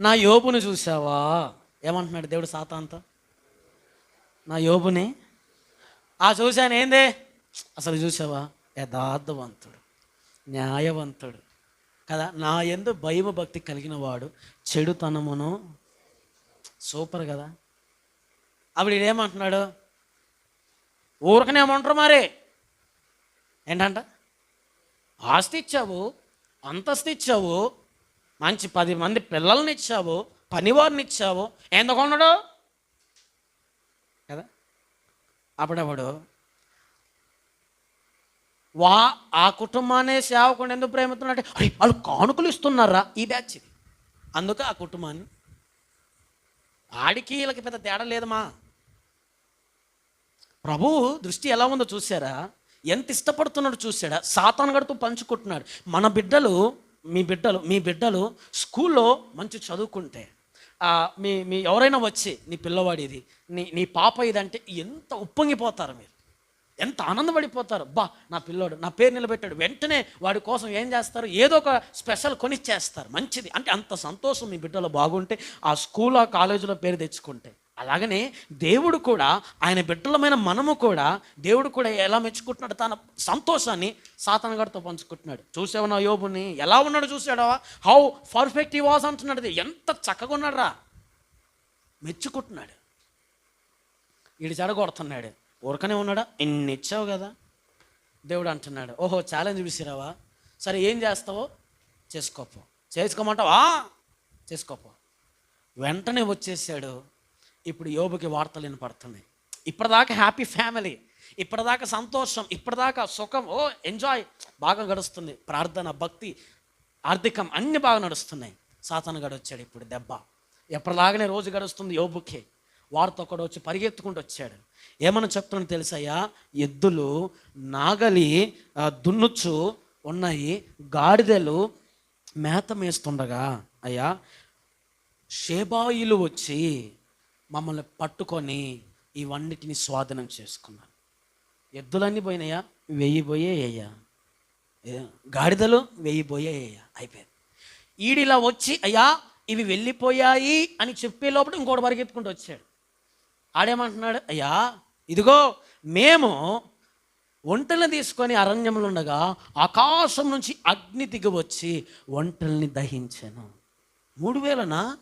నా యోపుని చూసావా ఏమంటున్నాడు దేవుడు సాతాంతో నా యోబుని? ఆ చూశాను ఏందే? అసలు చూసావా యథార్థవంతుడు న్యాయవంతుడు. కదా నా ఎందు భయమ భక్తి కలిగిన వాడు చెడుతనమును సూపర్ కదా. అప్పుడు ఏమంటున్నాడు ఊరకనేమంటారు మరి? ఏంటంట? ఆస్తి ఇచ్చావు అంతస్తు ఇచ్చావు మంచి పది మంది పిల్లల్ని ఇచ్చావు పనివారిని ఇచ్చావు. ఎందుకున్నాడు కదా? అప్పుడప్పుడు వా ఆ కుటుంబాన్ని సేవకుండా ఎందుకు ప్రేమిస్తున్నాడు? వాళ్ళు కానుకలు ఇస్తున్నారా? ఈ బ్యాచ్ ఇది. అందుకే ఆ కుటుంబాన్ని. ఆడికి వీళ్ళకి పెద్ద తేడా లేదమ్మా. ప్రభువు దృష్టి ఎలా ఉందో చూసారా ఎంత ఇష్టపడుతున్నాడు చూసాడా సాతాను గడుతూ పంచుకుంటున్నాడు. మన బిడ్డలు మీ బిడ్డలు మీ బిడ్డలు స్కూల్లో మంచి చదువుకుంటే మీ మీ ఎవరైనా వచ్చి నీ పిల్లవాడి ఇది నీ నీ పాప ఇదంటే ఎంత ఉప్పొంగిపోతారు మీరు? ఎంత ఆనందపడిపోతారు? బా నా పిల్లోడు నా పేరు నిలబెట్టాడు. వెంటనే వాడి కోసం ఏం చేస్తారు? ఏదో ఒక స్పెషల్ కొనిచ్చేస్తారు. మంచిది. అంటే అంత సంతోషం మీ బిడ్డలో బాగుంటే ఆ స్కూల్ ఆ కాలేజీలో పేరు తెచ్చుకుంటే. అలాగనే దేవుడు కూడా ఆయన బిడ్డలమైన మనము కూడా దేవుడు కూడా ఎలా మెచ్చుకుంటున్నాడు తన సంతోషాన్ని సాతనగాడితో పంచుకుంటున్నాడు. చూసావు నా యోబుని? ఎలా ఉన్నాడు చూసాడా హౌ పర్ఫెక్ట్ ఈ వాజ్ అంటున్నాడు. ఎంత చక్కగా ఉన్నాడు రా మెచ్చుకుంటున్నాడు. వీడు చెడగొడుతున్నాడు. ఊరకనే ఉన్నాడా? ఇన్ని ఇచ్చావు కదా. దేవుడు అంటున్నాడు. ఓహో ఛాలెంజ్ విసిరావా? సరే ఏం చేస్తావో? చేసుకోపో. చేసుకోమంటావా? చేసుకోపో. వెంటనే వచ్చేసాడు. ఇప్పుడు యోబుకి వార్తలు వినపడుతున్నాయి. ఇప్పటిదాకా హ్యాపీ ఫ్యామిలీ ఇప్పటిదాకా సంతోషం ఇప్పటిదాకా సుఖం ఓ ఎంజాయ్ బాగా గడుస్తుంది. ప్రార్థన భక్తి ఆర్థికం అన్ని బాగా నడుస్తున్నాయి. సాతన గడొచ్చాడు ఇప్పుడు దెబ్బ. ఎప్పటిలాగానే రోజు గడుస్తుంది యోబుకి. వారితో కూడా వచ్చి పరిగెత్తుకుంటూ వచ్చాడు. ఏమని చెప్తున్నాను తెలుసయ్యా? ఎద్దులు నాగలి దున్నుచు ఉన్నాయి గాడిదలు మేత మేస్తుండగా అయ్యా షేబాయిలు వచ్చి మమ్మల్ని పట్టుకొని ఇవన్నిటిని స్వాధీనం చేసుకున్నాను ఎద్దులన్నీ పోయినాయా? వెయ్యి పోయేయ్యా గాడిదలు వెయ్యి పోయేయ్యా అయిపోయింది. ఈడిలా వచ్చి అయ్యా ఇవి వెళ్ళిపోయాయి అని చెప్పే లోపల ఇంకోటి పరిగెత్తుకుంటూ వచ్చాడు. ఆడేమంటున్నాడు? అయ్యా ఇదిగో మేము ఒంటల్ని తీసుకొని అరణ్యంలో ఉండగా ఆకాశం నుంచి అగ్ని దిగి వచ్చి ఒంటల్ని దహించాను. మూడు వేలనా?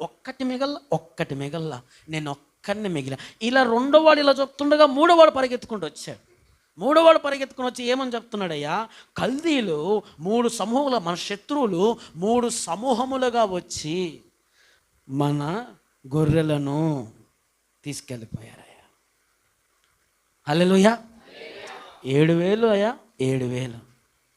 ఒక్కటి మిగల్ల ఒక్కటి మిగల్ల. నేను ఒక్కడిని మిగిలా. ఇలా రెండోవాడు ఇలా చెప్తుండగా మూడోవాడు పరిగెత్తుకుంటూ వచ్చాడు. మూడోవాడు పరిగెత్తుకుని వచ్చి ఏమని చెప్తున్నాడయ్యా? కల్దీలు మూడు సమూహముల మన శత్రువులు మూడు సమూహములుగా వచ్చి మన గొర్రెలను తీసుకెళ్ళిపోయారయ్యా. హల్లెలూయా. ఏడు వేలు అయ్యా ఏడు వేలు.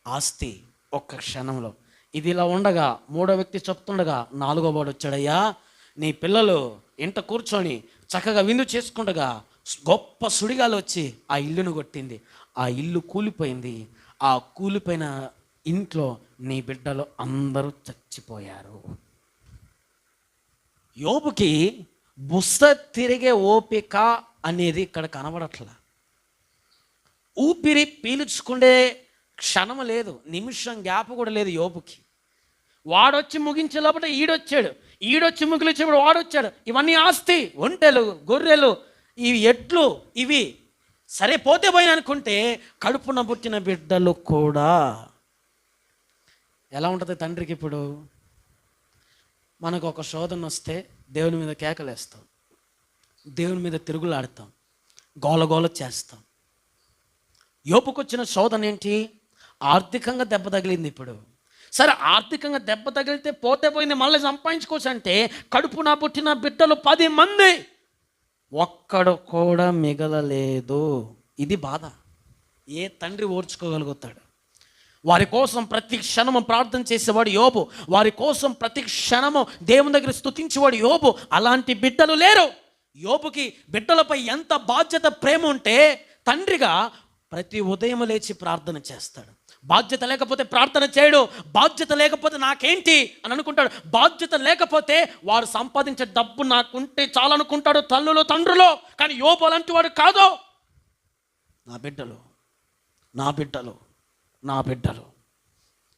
ఆస్తి ఒక్క క్షణంలో. ఇది ఇలా ఉండగా మూడో వ్యక్తి చెప్తుండగా నాలుగో వాడు వచ్చాడయ్యా నీ పిల్లలు ఇంట కూర్చొని చక్కగా విందు చేసుకుండగా గొప్ప సుడిగాలు వచ్చి ఆ ఇల్లును కొట్టింది. ఆ ఇల్లు కూలిపోయింది. ఆ కూలిపోయిన ఇంట్లో నీ బిడ్డలు అందరూ చచ్చిపోయారు. యోబుకి బుస్స తిరిగే ఓపిక అనేది ఇక్కడ కనబడట్లా. ఊపిరి పీల్చుకుండే క్షణం లేదు నిమిషం గ్యాప్ కూడా లేదు యోపుకి. వాడొచ్చి ముగించే లోపల ఈడొచ్చాడు. ఈడొచ్చి ముగిలిచ్చేప్పుడు వాడొచ్చాడు. ఇవన్నీ ఆస్తి ఒంటెలు గొర్రెలు ఇవి ఎట్లు ఇవి సరే పోతే పోయిన అనుకుంటే కడుపున పుట్టిన బిడ్డలు కూడా. ఎలా ఉంటుంది తండ్రికి ఇప్పుడు? మనకు ఒక శోధన వస్తే దేవుని మీద కేకలేస్తాం. దేవుని మీద తిరుగులాడతాం. గోలగోల చేస్తాం. యోపుకొచ్చిన శోధన ఏంటి? ఆర్థికంగా దెబ్బ తగిలింది ఇప్పుడు. సరే ఆర్థికంగా దెబ్బ తగిలితే పోతే పోయింది మళ్ళీ సంపాదించుకోవచ్చు అంటే కడుపున పుట్టిన బిడ్డలు పది మంది. ఒక్కడు కూడా మిగలలేదు. ఇది బాధ. ఏ తండ్రి ఓర్చుకోగలుగుతాడు? వారి కోసం ప్రతి క్షణము ప్రార్థన చేసేవాడు యోబు. వారి కోసం ప్రతి క్షణము దేవుని దగ్గర స్థుతించేవాడు యోబు. అలాంటి బిడ్డలు లేరు. యోబుకి బిడ్డలపై ఎంత బాధ్యత ప్రేమ ఉంటే తండ్రిగా ప్రతి ఉదయం లేచి ప్రార్థన చేస్తాడు. బాధ్యత లేకపోతే ప్రార్థన చేయడు. బాధ్యత లేకపోతే నాకేంటి? అని అనుకుంటాడు. బాధ్యత లేకపోతే వారు సంపాదించే డబ్బు నాకుంటే చాలనుకుంటాడు తల్లులు తండ్రులు. కానీ యోబు అలాంటి వాడు కాదు. నా బిడ్డలు నా బిడ్డలు నా బిడ్డలు.